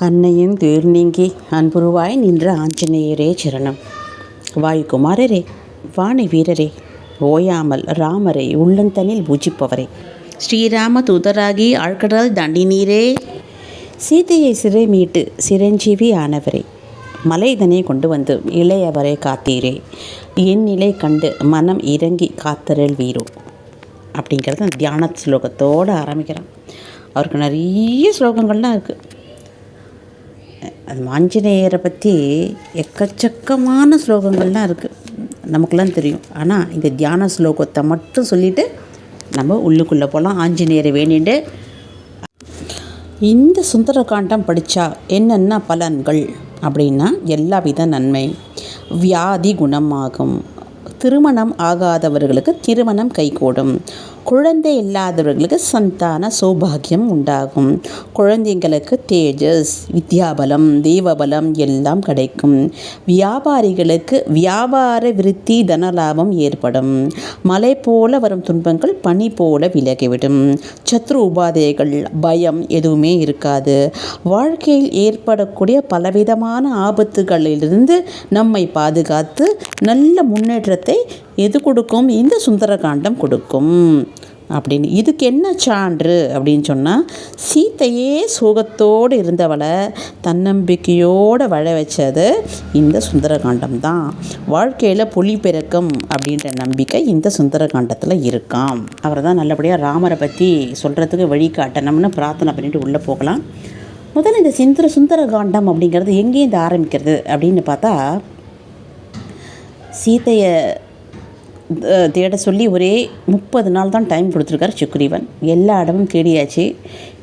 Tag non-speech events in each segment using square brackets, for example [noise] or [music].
அன்னையும் துயர் நீங்கி அன்புருவாய் நின்ற ஆஞ்சநேயரே சரணம். வாயுகுமாரரே வாணி வீரரே ஓயாமல் ராமரை உள்ளந்தனில் பூஜிப்பவரே. ஸ்ரீராம தூதராகி ஆழ்கடல் தண்டினீரே. சீதையை சிறை மீட்டு சிரஞ்சீவி ஆனவரே. மலைதனை கொண்டு வந்து இளையவரை காத்தீரே. என் நிலை கண்டு மனம் இறங்கி காத்தரல் வீரோ. அப்படிங்கிறது தியான ஸ்லோகத்தோடு ஆரம்பிக்கிறான் அவருக்கு நிறைய ஸ்லோகங்கள்லாம் இருக்குது அது ஆஞ்சநேயரை பற்றி எக்கச்சக்கமான ஸ்லோகங்கள்லாம் இருக்குது நமக்குலாம் தெரியும். ஆனால் இந்த தியான ஸ்லோகத்தை மட்டும் சொல்லிவிட்டு நம்ம உள்ளுக்குள்ளே போகலாம் ஆஞ்சநேயரை வேண்டிட்டு இந்த சுந்தரகாண்டம் படித்தா என்னென்ன பலன்கள்? அப்படின்னா எல்லா வித நன்மை. வியாதி குணமாகும். திருமணம் ஆகாதவர்களுக்கு திருமணம் கைகூடும். குழந்தை இல்லாதவர்களுக்கு சந்தான சௌபாகியம் உண்டாகும். குழந்தைங்களுக்கு தேஜஸ் வித்யாபலம் தெய்வபலம் எல்லாம் கிடைக்கும். வியாபாரிகளுக்கு வியாபார விருத்தி தனலாபம் ஏற்படும். மலை போல வரும் துன்பங்கள் பனி போல விலகிவிடும். சத்ரு உபாதைகள் பயம் எதுவுமே இருக்காது. வாழ்க்கையில் ஏற்படக்கூடிய பலவிதமான ஆபத்துகளிலிருந்து நம்மை பாதுகாத்து நல்ல முன்னேற்றத்தை எது கொடுக்கும்? இந்த சுந்தரகாண்டம் கொடுக்கும். அப்படின்னு. இதுக்கு என்ன சான்று அப்படின்னு சொன்னால் சீத்தையே சோகத்தோடு இருந்தவளை தன்னம்பிக்கையோடு வாழ வச்சது இந்த சுந்தரகாண்டம் தான். வாழ்க்கையில் பொலி பிறக்கும் அப்படின்ற நம்பிக்கை இந்த சுந்தரகாண்டத்தில் இருக்காம். அவர் தான் நல்லபடியாக ராமரை பற்றி சொல்கிறதுக்கு வழிகாட்டணும்னு பிரார்த்தனை பண்ணிட்டு உள்ளே போகலாம். முதல்ல இந்த சிந்தர சுந்தரகாண்டம் அப்படிங்கிறது எங்கேருந்து ஆரம்பிக்கிறது அப்படின்னு பார்த்தா சீத்தையை தேட சொல்லி ஒரே முப்பது நாள் தான் டைம் கொடுத்துருக்காரு சுக்ரீவன். எல்லா இடமும் தேடியாச்சு.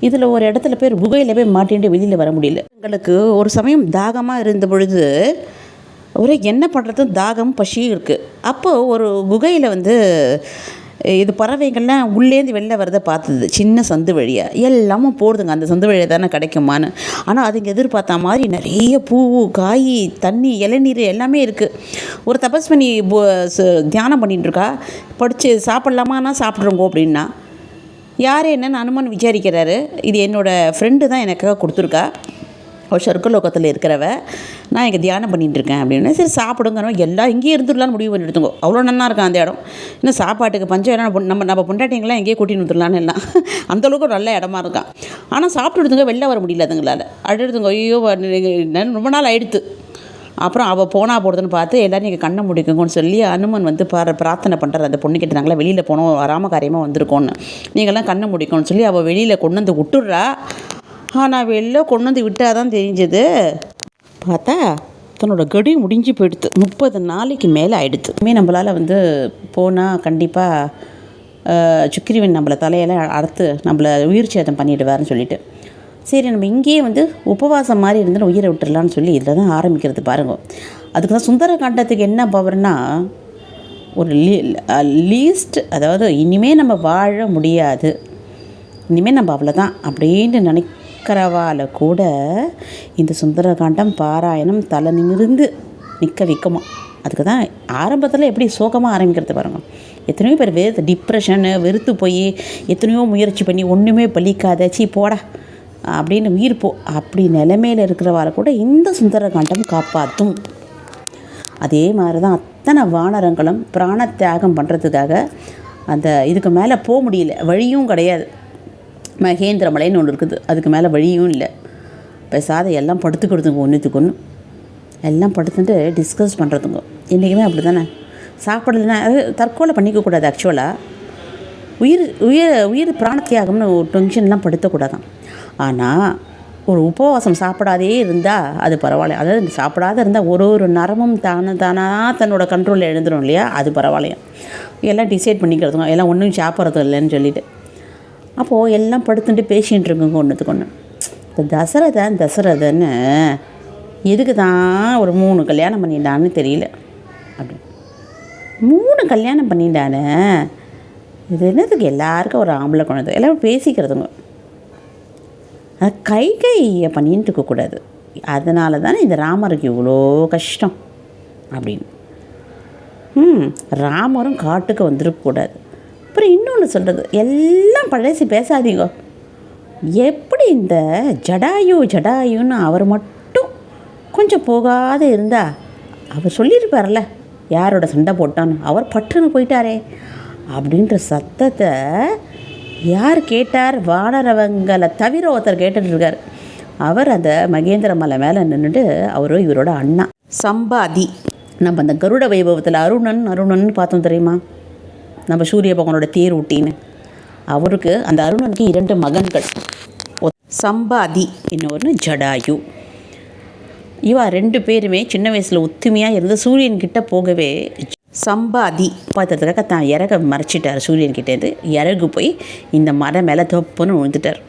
இதில் ஒரு இடத்துல போய் குகையில் போய் மாட்டின்ட்டு வெளியில் வர முடியல. எங்களுக்கு ஒரு சமயம் தாகமாக இருந்த பொழுது ஒரே என்ன பண்ணுறது தாகம் பசியும் இருக்குது அப்போது ஒரு குகையில் வந்து இது பறவைகள்லாம் உள்ளேந்து வெளில வரதை பார்த்தது. சின்ன சந்து வழியாக எல்லாமும் போடுதுங்க. அந்த சந்து வழியாக தானே கிடைக்குமான்னு. ஆனால் அதுங்க எதிர்பார்த்த மாதிரி நிறைய பூ காய் தண்ணி இளநீர் எல்லாமே இருக்குது ஒரு தபஸ்மணி தியானம் பண்ணிட்டு இருக்கா படித்து சாப்பிட்லாமான்னா சாப்பிட்றோங்கோ அப்படின்னா. யார் என்னன்னு அனுமன் விசாரிக்கிறாரு. இது என்னோடய ஃப்ரெண்டு தான் எனக்காக கொடுத்துருக்கா. அவள் சொர்க்கலோகத்தில் இருக்கிறவ நான் இங்கே தியானம் பண்ணிட்டு அப்படின்னா. அப்படின்னு சரி சாப்பிடுங்க. எல்லாம் இங்கேயே இருந்துடலான்னு முடிவு பண்ணி எடுத்துங்க அவ்வளோ நன்னா இருக்கும் அந்த இடம். இன்னும் சாப்பாட்டுக்கு பஞ்சம்? எல்லாம் பொ- நம்ம நம்ம பொண்டாட்டிங்களாம் எங்கேயே கூட்டின்னு வந்துடலான்னு எல்லாம். [laughs] அந்தளவுக்கு ஒரு நல்ல இடமா இருக்கான். ஆனால் சாப்பிட்டு எடுத்துங்க வெளில வர முடியல அதுங்களால். அடுத்துங்க ஐயோ ரொம்ப நாள் ஆயிடுத்து. அப்புறம் அவள் போனா போடுதுன்னு பார்த்து எல்லோரும் நீங்கள் கண்ணை முடிக்குங்கன்னு சொல்லி அனுமன் வந்து பார பிரார்த்தனை பண்ணுறாரு அந்த பொண்ணு கிட்ட நாங்களாம் வெளியில் போனோம் வராம காரியமாக வந்திருக்கோன்னு நீங்கள்லாம் கண்ணை முடிக்கணும்னு சொல்லி அவள் வெளியில் கொண்டு வந்து விட்டுடுறா. ஆனால் வெளில கொண்டு வந்து விட்டால் தான் தெரிஞ்சது. பார்த்தா தன்னோட கடி முடிஞ்சு போயிடுது. முப்பது நாளைக்கு மேலே ஆயிடுது. இனிமே நம்மளால் வந்து போனால் கண்டிப்பாக சுக்கிரிவன் நம்மளை தலையெல்லாம் அறுத்து நம்மளை உயிர் சேதம் பண்ணிடுவாருன்னு சொல்லிட்டு. சரி நம்ம இங்கேயே வந்து உபவாசம் மாதிரி இருந்து உயிரை விட்டுடலான்னு சொல்லி இதில் தான் ஆரம்பிக்கிறது பாருங்கள் அதுக்கு தான் சுந்தர காண்டத்துக்கு என்ன பவர்னா ஒரு லீஸ்ட் அதாவது இனிமே நம்ம வாழ முடியாது. இனிமேல் நம்ம அவ்வளோதான் அப்படின்னு நினைக்கிறவால கூட இந்த சுந்தரகாண்டம் பாராயணம் தலை நிமிர்ந்து நிற்க வைக்குமா? அதுக்கு தான் ஆரம்பத்தில் எப்படி சோகமாக ஆரம்பிக்கிறது பாருங்க. எத்தனையோ பேர் வெறுத்து டிப்ரெஷனு வெறுத்து போய் எத்தனையோ முயற்சி பண்ணி ஒன்றுமே பலிக்காத சீ போடா அப்படின்னு உயிர் போ அப்படி நிலைமையில் இருக்கிறவால கூட இந்த சுந்தரகாண்டம் காப்பாற்றும் அதே மாதிரி தான் அத்தனை வானரங்களும் பிராண தியாகம் பண்ணுறதுக்காக அந்த இதுக்கு மேலே போக முடியல. வழியும் கிடையாது. மகேந்திர மலைன்னு ஒன்று இருக்குது. அதுக்கு மேலே வழியும் இல்லை. பேசாத எல்லாம் படுத்துக்கிடுதுங்க ஒன்றுத்துக்கு ஒன்று எல்லாம் படுத்துட்டு டிஸ்கஸ் பண்ணுறதுங்க என்றைக்குமே அப்படி தானே சாப்பிடலன்னா அது தற்கொலை பண்ணிக்கக்கூடாது ஆக்சுவலாக உயிர் உயிர் உயிர் பிராணத்தியாகம்னு ஒரு டென்ஷன்லாம் படுத்தக்கூடாதான். ஆனால் ஒரு உபவாசம் சாப்பிடாதே இருந்தால் அது பரவாயில்ல. அதாவது சாப்பிடாத இருந்தால் ஒரு ஒரு நரமும் தானே தானாக தன்னோட கண்ட்ரோலில் எழுந்துரும் இல்லையா? அது பரவாயில்லையா? எல்லாம் டிசைட் பண்ணிக்கிறதுங்க. எல்லாம் ஒன்றும் சாப்பிட்றது இல்லைன்னு சொல்லிட்டு. அப்போது எல்லாம் படுத்துட்டு பேசிகிட்டு இருக்குங்க ஒன்றுத்துக்கு ஒன்று இந்த தசரதன் தசரதன்னு எதுக்கு தான் ஒரு மூணு கல்யாணம் பண்ணிட்டான்னு தெரியல. அப்படி. மூணு கல்யாணம் பண்ணிட்டானே. இது என்னதுக்கு எல்லாருக்கும் ஒரு ஆம்பளை குழந்தை எல்லாரும் பேசிக்கிறதுங்க. அது கை கையை பண்ணிட்டு இருக்கக்கூடாது அதனால தானே இந்த ராமருக்கு இவ்வளோ கஷ்டம் அப்படின்னு. ம் ராமரும் காட்டுக்கு வந்திருக்கக்கூடாது அப்புறம் இன்னொன்று சொல்கிறது எல்லாம் பழசி பேசாதீங்க. எப்படி இந்த ஜடாயு ஜடாயுன்னு அவர் மட்டும் கொஞ்சம் போகாத இருந்தா அவர் சொல்லியிருப்பார்ல யாரோட சண்டை போட்டான்னு அவர் பட்டுன்னு போயிட்டாரே அப்படின்ற சத்தத்தை யார் கேட்டார்? வானரவங்களை தவிர ஒருத்தர் கேட்டுட்ருக்கார். அவர் அந்த மகேந்திர மலை மேலே நின்றுட்டு அவர் இவரோட அண்ணா. சம்பாதி. நம்ம அந்த கருட வைபவத்தில் அருணன் அருணன் பார்த்தோம் தெரியுமா? நம்ம சூரிய பகவானோட தேர் ஊட்டின்னு. அவருக்கு அந்த அருணனுக்கு இரண்டு மகன்கள். ஒ- சம்பாதி இன்னொன்று ஜடாயு. இவா ரெண்டு பேருமே சின்ன வயசில் ஒத்துமையாக இருந்து சூரியன்கிட்ட போகவே சம்பாதி. பார்த்ததுக்காக தான் இறக மறைச்சிட்டார் சூரியன்கிட்டேருந்து இறகு போய் இந்த மரம் மேலே தொப்புன்னு விழுந்துட்டார்.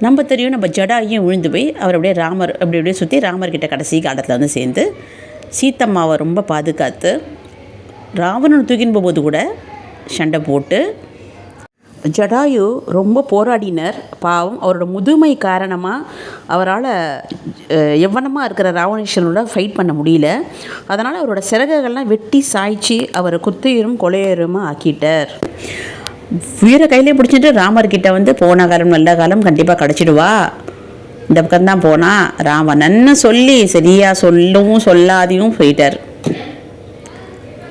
நம்ம தெரியும் நம்ம ஜடாயும் விழுந்து போய் அவர் அப்படியே ராமர் அப்படி அப்படியே சுற்றி ராமர்கிட்ட கடைசி காலத்தில் வந்து சேர்ந்து சீத்தம்மாவை ரொம்ப பாதுகாத்து ராவணன் தூக்கின்னு போகும்போது கூட சண்டை போட்டு ஜடாயு ரொம்ப போராடினர். பாவம் அவரோட முதுமை காரணமாக அவரால் எவ்வளமாக இருக்கிற ராவணேஸ்வரனோட ஃபைட் பண்ண முடியல. அதனால் அவரோட சிறகுகள்லாம் வெட்டி சாய்ச்சி அவரை குத்தையரும் கொலையருமா ஆக்கிட்டார். வீர கையிலே பிடிச்சிட்டு ராமர்கிட்ட வந்து போன காலம் நல்ல காலம் கண்டிப்பாக கிடச்சிடுவா. இந்த பக்கம்தான் போனால் ராவணன்னு சொல்லி சரியாக சொல்லவும் சொல்லாதையும் போயிட்டார்.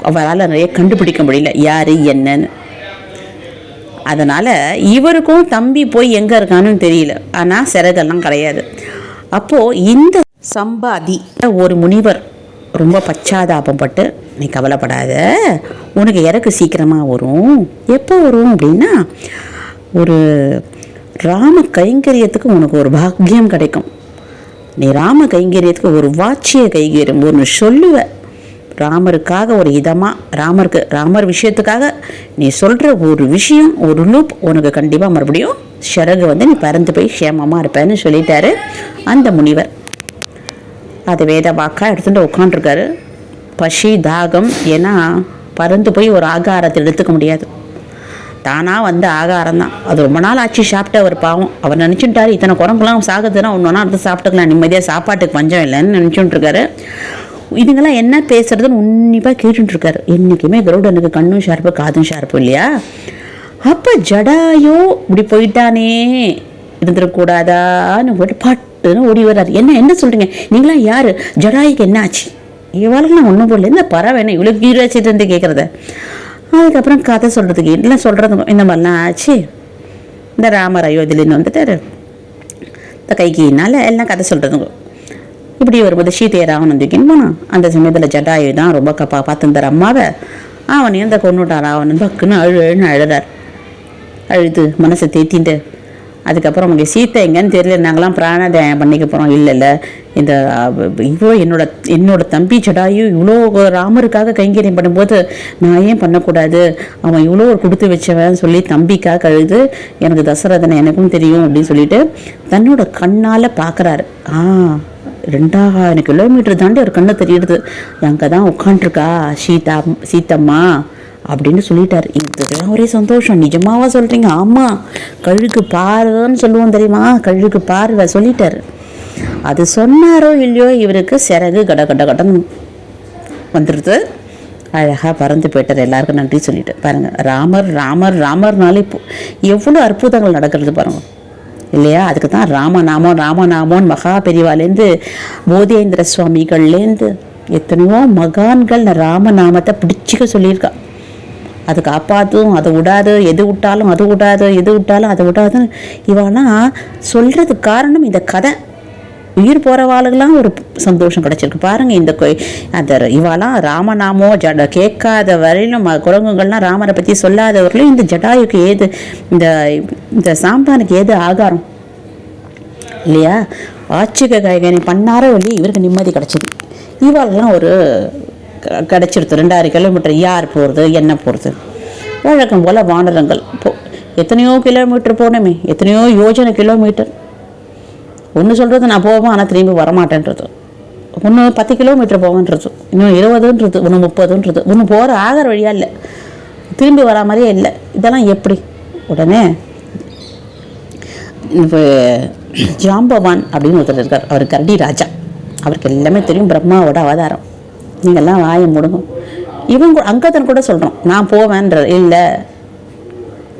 அவரால் நிறைய கண்டுபிடிக்க முடியல. யார் என்னன்னு. அதனால் இவருக்கும் தம்பி போய் எங்கே இருக்கான்னு தெரியல. ஆனால் சிறகெல்லாம் கிடையாது. அப்போது இந்த சம்பாதி ஒரு முனிவர் ரொம்ப பச்சாதாபப்பட்டு நீ கவலைப்படாத. உனக்கு இறக்கு சீக்கிரமாக வரும். எப்போ வரும் அப்படின்னா ஒரு ராம கைங்கரியத்துக்கு உனக்கு ஒரு பாக்கியம் கிடைக்கும். நீ ராம கைங்கரியத்துக்கு ஒரு வாட்சிய கைங்கரியம் ஒன்று சொல்லுவ. ராமருக்காக ஒரு இதமாக ராமருக்கு ராமர் விஷயத்துக்காக நீ சொல்கிற ஒரு விஷயம் ஒரு லூப் உனக்கு கண்டிப்பாக மறுபடியும் சிறகு வந்து நீ பறந்து போய் க்ஷேமமாக இருப்பேன்னு சொல்லிட்டாரு அந்த முனிவர். அது வேத வாக்காக எடுத்துகிட்டு உட்காண்ட்ருக்காரு பசி தாகம் ஏன்னா பறந்து போய் ஒரு ஆகாரத்தை எடுத்துக்க முடியாது. தானாக வந்த ஆகாரம் தான். அது ரொம்ப நாள் ஆச்சு சாப்பிட்ட ஒரு பாவம். அவர் நினச்சிட்டாரு இத்தனை குரங்குலாம் சாகுதுன்னா ஒன்று ஒன்றா எடுத்து சாப்பிட்டுக்கலாம். நிம்மதியாக சாப்பாட்டுக்கு பஞ்சம் இல்லைன்னு நினச்சிட்டுருக்காரு இதுங்கெல்லாம் என்ன பேசுறதுன்னு உன்னிப்பாக கேட்டுட்ருக்காரு என்றைக்குமே கருடனுக்கு கண்ணும் ஷார்ப்பு காதும் ஷார்ப்பு இல்லையா? அப்போ ஜடாயோ இப்படி போயிட்டானே இருந்துடக்கூடாதான்னு போட்டு பட்டுன்னு ஓடி வர்றாரு. என்ன என்ன சொல்கிறீங்க நீங்களாம் யார்? ஜடாய்க்கு என்ன ஆச்சு? இவளுக்கு நான் ஒன்றும் போடல. இந்த பறவை என்ன இவ்வளோ கியூரியாசிட்டி இருந்து கேட்குறத அதுக்கப்புறம் கதை சொல்கிறதுக்கு எல்லாம் சொல்கிறது இந்த மாதிரிலாம் ஆச்சு. இந்த ராமர் அயோத்தியிலேருந்து வந்துட்டாரு. இந்த கைகினால எல்லாம் கதை சொல்கிறதுங்க இப்படி வரும்போது சீதையை ராவணன் தூக்கின்னு போனான். அந்த சமயத்தில் ஜட்டாயு தான் ரொம்ப கப்பா பார்த்துருந்தார் அம்மாவை. அவன் இந்த கொண்டுட்டான் ராவணன் பக்குன்னு அழு அழுன்னு அழுதார். அழுது மனசை தேத்திட்டு அதுக்கப்புறம் அவங்க சீத்தை எங்கன்னு தெரியல. நாங்களாம் பிராணாதாயம் பண்ணிக்க போகிறோம் இல்லை இல்லை. இந்த இவ்வளோ என்னோட என்னோட தம்பி ஜடாயு இவ்வளோ ராமருக்காக கைங்கரியம் பண்ணும்போது நான் ஏன் பண்ணக்கூடாது? அவன் இவ்வளோ ஒரு கொடுத்து வச்சவன் சொல்லி தம்பிக்காக அழுது எனக்கு தசரதனை எனக்கும் தெரியும் அப்படின்னு சொல்லிட்டு தன்னோட கண்ணால் பார்க்குறாரு. ஆ ரெண்டாயிரம் கிலோமீட்டர் தாண்டி ஒரு கண்ணு தெரியுது. அங்கே தான் உட்காண்ட்ருக்கா சீதா சீத்தம்மா அப்படின்னு சொல்லிட்டார். இதுக்கெல்லாம் ஒரே சந்தோஷம். நிஜமாவா சொல்கிறீங்க ஆமாம் கழுகு பார்வைன்னு சொல்லுவோம் தெரியுமா? கழுகு பார்வை சொல்லிட்டார். அது சொன்னாரோ இல்லையோ இவருக்கு சிறகு கட கட கடன்னு வந்துடுது அழகாக பறந்து போயிட்டார். எல்லாருக்கும் நன்றி சொல்லிட்டு. பாருங்கள் ராமர் ராமர் ராமர்னாலே இப்போ எவ்வளோ அற்புதங்கள் நடக்கிறது பாருங்க. இல்லையா? அதுக்கு தான் ராமநாமம் ராமநாமம் மகா பெரிவாலேருந்து போதேந்திர சுவாமிகள்லேருந்து எத்தனையோ மகான்கள் ராமநாமத்தை பிடிச்சிக்க சொல்லியிருக்கா. அது காப்பாற்றும் அதை விடாது எது விட்டாலும் அது விடாது எது விட்டாலும் அதை விடாதுன்னு இவனா சொல்கிறதுக்கு காரணம் இந்த கதை. உயிர் போகிறவாளுக்கெல்லாம் ஒரு சந்தோஷம் கிடச்சிருக்கு. பாருங்கள் இந்த கோய் அந்த இவாலாம் ராமநாமோ ஜட கேட்காத வரையிலும் குரங்குகள்லாம் ராமரை பற்றி சொல்லாதவர்களும் இந்த ஜடாயுக்கு ஏது இந்த இந்த சாம்பானுக்கு ஏது ஆகாரம்? இல்லையா? ஆட்சிக கைகனி பண்ணார இல்லையா இவருக்கு நிம்மதி கிடச்சிது. இவாளெல்லாம் ஒரு க- கிடச்சிருது. ரெண்டாயிரம் கிலோமீட்டர் யார் போகிறது என்ன போகிறது வழக்கம் போல் வானரங்கள். போ எத்தனையோ கிலோமீட்டர் போனோமே எத்தனையோ யோஜனை கிலோமீட்டர் ஒன்று சொல்கிறது நான் போவேன் ஆனால் திரும்பி வரமாட்டேன்றது. ஒன்று பத்து கிலோமீட்டர் போவேன்றது. இன்னும் இருபதுன்றது ஒன்று முப்பதுன்றது. ஒன்று போகிற ஆகிற வழியாக இல்லை. திரும்பி வரா மாதிரியே இல்லை. இதெல்லாம் எப்படி? உடனே இப்போ ஜாம்பவான் அப்படின்னு ஒருத்தர் இருக்கார். அவர் கரடி ராஜா. அவருக்கு எல்லாமே தெரியும் பிரம்மாவோட அவதாரம். நீங்கள்லாம் வாயை முடுங்க. இவங்க அங்கத்தன் கூட சொல்கிறோம் நான் போவேன்ற இல்லை.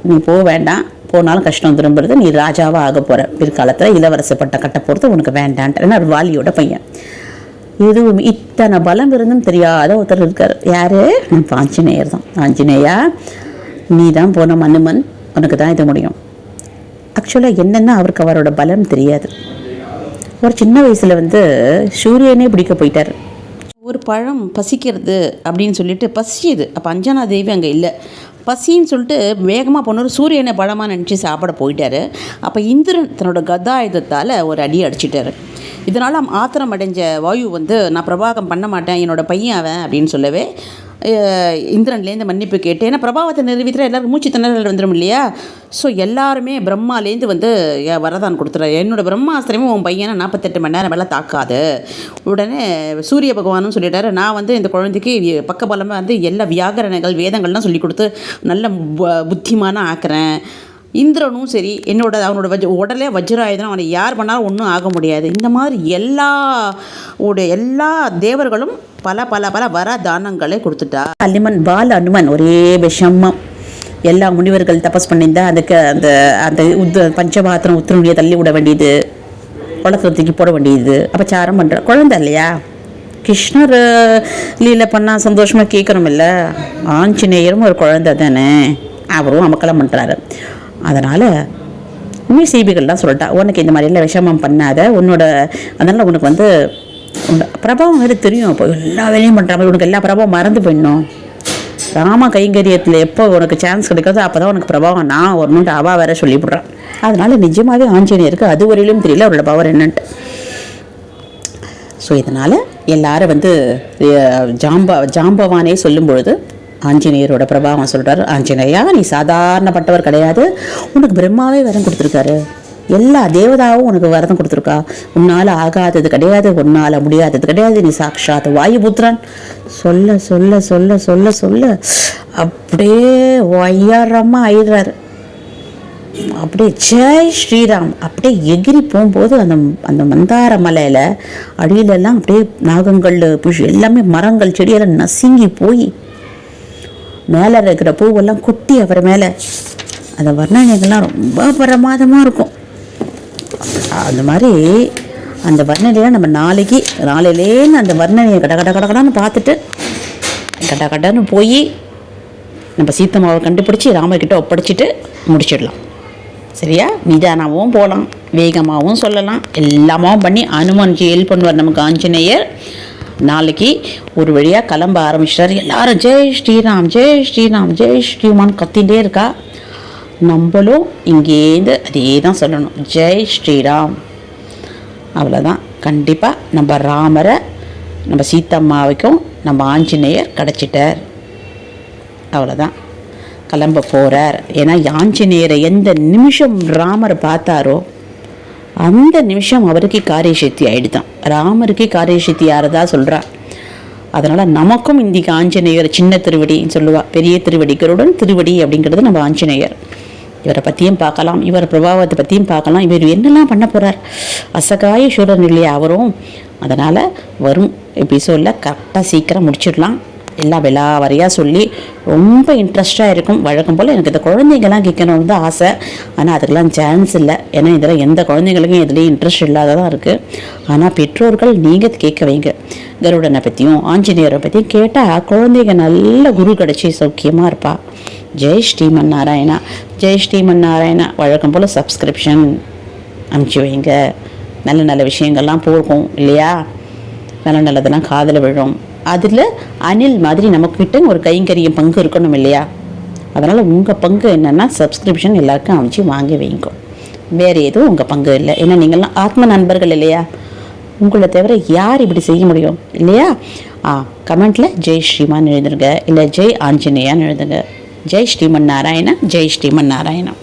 நீ போக வேண்டாம். போனாலும் கஷ்டம் திரும்புறது நீ ராஜாவாக ஆக போகிற பிற்காலத்தில் இளவரசு பட்ட கட்ட போகிறது உனக்கு வேண்டான்ட்டு. ஒரு வாலியோட பையன். எதுவும் இத்தனை பலம் இருந்தும் தெரியாத ஒருத்தர் இருக்கார். யார்? நம்ம ஆஞ்சநேயர் தான். ஆஞ்சநேயா நீ தான் போன மனுமன் உனக்கு தான் இது முடியும். ஆக்சுவலாக என்னென்னா அவருக்கு அவரோட பலம் தெரியாது. ஒரு சின்ன வயசில் வந்து சூரியனே பிடிக்க போயிட்டார். ஒரு பழம் பசிக்கிறது அப்படின்னு சொல்லிட்டு பசியுது அப்போ அஞ்சனா தேவி அங்கே இல்லை. பசின்னு சொல்லிட்டு வேகமாக போனவர் சூரியனை பழமாக நினச்சி சாப்பிட போயிட்டாரு. அப்போ இந்திரன் தன்னோட கதாயுதத்தால் ஒரு அடி அடிச்சிட்டாரு. இதனால் ஆத்திரம் அடைஞ்ச வாயு வந்து நான் பிரபாகம் பண்ண மாட்டேன் என்னோட பையன் அவன் அப்படின்னு சொல்லவே இந்திரன்லேருந்து மன்னிப்பு கேட்டு ஏன்னா பிரபாவத்தை நிரூபிக்கிற எல்லாருக்கும் மூச்சு திணறல் வந்துடும் இல்லையா? ஸோ எல்லாருமே பிரம்மாலேருந்து வந்து வரதான் கொடுத்துறாரு. என்னோட பிரம்மாஸ்திரமே உன் பையனை நாற்பத்தெட்டு மணி நேரம் மேலே தாக்காது. உடனே சூரிய பகவானும் சொல்லிட்டாரு நான் வந்து இந்த குழந்தைக்கு வி- பக்கபலமாக வந்து எல்லா வியாகரணங்கள் வேதங்கள்லாம் சொல்லி கொடுத்து நல்ல புத்திமான ஆக்குறேன். இந்திரனும் சரி என்னோட அவனோட வஜ் உடலே வஜ்ராயுதம் அவனை யார் பண்ணாலும் ஒன்றும் ஆக முடியாது. இந்த மாதிரி எல்லா உடைய எல்லா தேவர்களும் பல பல பல வர தானங்களை கொடுத்துட்டா. அல்லிமன் பால் அனுமன் ஒரே விஷமம். எல்லா முனிவர்கள் தபஸ் பண்ணியிருந்தா அதுக்கு அந்த அந்த உத் பஞ்சபாத்திரம் உத்திரனுடைய தள்ளி விட வேண்டியது குளத்துல தூக்கி போட வேண்டியது அபச்சாரம் பண்ணுற குழந்தை இல்லையா? கிருஷ்ணர் லீலை பண்ணால் சந்தோஷமாக கேட்குறோம் இல்லை ஆஞ்சநேயரும் ஒரு குழந்தை தானே அவரும் அமக்கலம் பண்ணுறாரு அதனால் உண்மை செய்திகள்லாம் சொல்லிட்டா. உனக்கு இந்த மாதிரிலாம் விஷமம் பண்ணாத. உன்னோட அதனால் உனக்கு வந்து பிரபாவம் வேறு தெரியும். இப்போ எல்லா வேலையும் பண்ணுற மாதிரி உனக்கு எல்லா பிரபாவம் மறந்து போயிடணும். ராம கைங்கரியத்தில் எப்போ உனக்கு சான்ஸ் கிடைக்காதோ அப்போ தான் உனக்கு பிரபாவம் நான் வரணுன்ட்டு அவா வேற சொல்லிவிடுறான் அதனால் நிஜமாகவே ஆஞ்சநேயருக்கு அது வரையிலும் தெரியல அவரோட பவர் என்னன்ட்டு. ஸோ இதனால் எல்லாரும் வந்து அஹ், ஜாம்ப ஜாம்பவானே சொல்லும் பொழுது ஆஞ்சநேயரோட பிரபாவம் சொல்கிறார் ஆஞ்சநேயா நீ சாதாரணப்பட்டவர் கிடையாது. உனக்கு பிரம்மாவே வரம் கொடுத்துருக்காரு. எல்லா தேவதாவும் உனக்கு வரதம் கொடுத்துருக்கா. உன்னால் ஆகாதது கிடையாது உன்னால் முடியாதது கிடையாது. நீ சாக்ஷாத் வாயுபுத்திரன். சொல்ல சொல்ல சொல்ல சொல்ல சொல்ல அப்படியே ஒய்யாரமாக ஆயிடுறாரு. அப்படியே ஜெய் ஸ்ரீராம். அப்படியே எகிரி போகும்போது அந்த அந்த மந்தார மலையில் அடியிலெல்லாம் அப்படியே நாகங்கள் புஷ் எல்லாமே மரங்கள் செடியெல்லாம் நசுங்கி போய் மேலே இருக்கிற பூவெல்லாம் கொட்டி அவர் மேலே. அந்த வர்ணனைகள்லாம் ரொம்ப பிரமாதமாக இருக்கும். அந்த மாதிரி அந்த வர்ணனையெல்லாம் நம்ம நாளைக்கு நாளையிலேன்னு அந்த வர்ணனையை கட கட கடகடான்னு பார்த்துட்டு கட கடன்னு போய் நம்ம சீத்தம்மாவை கண்டுபிடிச்சி ராமர்கிட்ட ஒப்படைச்சிட்டு முடிச்சிடலாம். சரியா? நிதானமாகவும் போகலாம் வேகமாகவும் சொல்லலாம். எல்லாமாவும் பண்ணி அனுமன் ஹெல்ப் பண்ணுவார் நமக்கு ஆஞ்சநேயர் நாளைக்கு ஒரு வழியாக கிளம்ப ஆரம்பிச்சிட்டாரு. எல்லாரும் ஜெய் ஸ்ரீராம் ஜெய் ஸ்ரீராம் ஜெய் ஸ்ரீமான் கத்திகிட்டே இருக்கா. நம்மளும் இங்கேருந்து அதே தான் சொல்லணும். ஜெய் ஸ்ரீராம். அவ்வளோதான் கண்டிப்பாக நம்ம ராமரை நம்ம சீத்தம்மாவுக்கும் நம்ம ஆஞ்சநேயர் கிடச்சிட்டார். அவ்வளோதான் கிளம்ப போகிறார் ஏன்னா ஆஞ்சநேயரை எந்த நிமிஷம் ராமர் பார்த்தாரோ அந்த நிமிஷம் அவருக்கு காரியசக்தி ஆயிடுதான். ராமருக்கு காரியசக்தி யாரதா சொல்கிறா அதனால் நமக்கும் இன்றைக்கி ஆஞ்சநேயர் சின்ன திருவடின்னு சொல்லுவா. பெரிய திருவடி கருடன் திருவடி அப்படிங்கிறது நம்ம ஆஞ்சநேயர். இவரை பற்றியும் பார்க்கலாம். இவர் பிரபாவத்தை பற்றியும் பார்க்கலாம். இவர் என்னெல்லாம் பண்ண போகிறார் அசகாய சூரன் இல்லையா அவரும்? அதனால் வரும் எபிசோடில் கரெக்டாக சீக்கிரம் முடிச்சிடலாம். எல்லாம் விலாவரியாக சொல்லி ரொம்ப இன்ட்ரெஸ்டாக இருக்கும். வழக்கம் போல் எனக்கு இந்த குழந்தைங்கள்லாம் கேட்கணும்னு தான் ஆசை. ஆனால் அதுக்கெல்லாம் சான்ஸ் இல்லை. ஏன்னா இதில் எந்த குழந்தைங்களுக்கும் எதுலேயும் இன்ட்ரெஸ்ட் இல்லாததான் இருக்குது ஆனால் பெற்றோர்கள் நீங்கள் கேட்க வைங்க. கருடனை பற்றியும் ஆஞ்சநேயரை பற்றியும் கேட்டால் குழந்தைங்க நல்ல குரு கிடச்சி சௌக்கியமாக இருப்பாள் ஜெய் ஸ்ரீமன் நாராயணா. ஜெய் ஸ்ரீமன் நாராயணா. வழக்கம் போல் சப்ஸ்கிரிப்ஷன் அனுப்பிச்சி வைங்க. நல்ல நல்ல விஷயங்கள்லாம் போகும் இல்லையா? நல்ல நல்லதெல்லாம் காதில் விழும். அதில் அணில் மாதிரி நம்மக்கிட்ட ஒரு கைங்கரியம் பங்கு இருக்கணும் இல்லையா? அதனால் உங்கள் பங்கு என்னென்னா சப்ஸ்கிரிப்ஷன் எல்லாருக்கும் அமைச்சு வாங்கி வைங்க. வேறு எதுவும் உங்கள் பங்கு இல்லை. ஏன்னா நீங்கள்லாம் ஆத்ம நண்பர்கள் இல்லையா? உங்களை தவிர யார் இப்படி செய்ய முடியும்? இல்லையா? ஆ கமெண்ட்டில் ஜெய் ஸ்ரீமான் எழுதுங்க. இல்லை ஜெய் ஆஞ்சநேயான்னு எழுதுங்க. ஜெய் ஸ்ரீமன் நாராயணா ஜெய் ஸ்ரீமன் நாராயணன்